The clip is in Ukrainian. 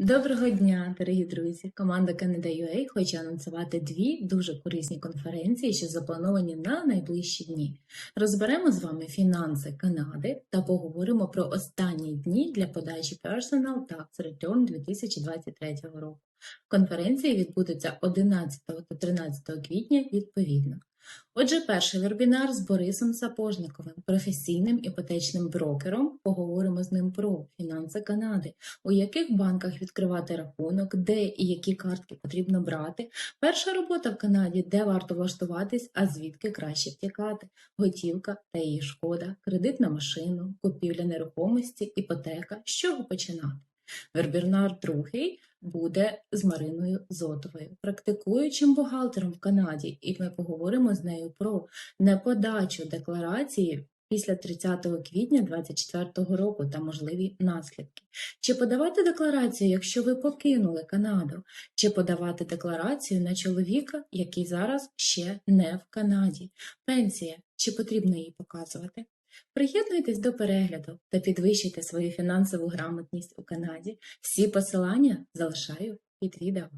Доброго дня, дорогі друзі! Команда Canada.ua хоче анонсувати дві дуже корисні конференції, що заплановані на найближчі дні. Розберемо з вами фінанси Канади та поговоримо про останні дні для подачі Personal Tax Return 2023 року. Конференції відбудуться 11 та 13 квітня відповідно. Отже, перший вебінар з Борисом Сапожниковим, професійним іпотечним брокером. Поговоримо з ним про фінанси Канади, у яких банках відкривати рахунок, де і які картки потрібно брати. Перша робота в Канаді, де варто влаштуватись, а звідки краще втікати, готівка та її шкода, кредит на машину, купівля нерухомості, іпотека. З чого починати? Вебінар другий буде з Мариною Зотовою, практикуючим бухгалтером в Канаді, і ми поговоримо з нею про неподачу декларації після 30 квітня 2024 року та можливі наслідки. Чи подавати декларацію, якщо ви покинули Канаду, чи подавати декларацію на чоловіка, який зараз ще не в Канаді? Пенсія, чи потрібно її показувати? Приєднуйтесь до перегляду та підвищуйте свою фінансову грамотність у Канаді. Всі посилання залишаю під відео.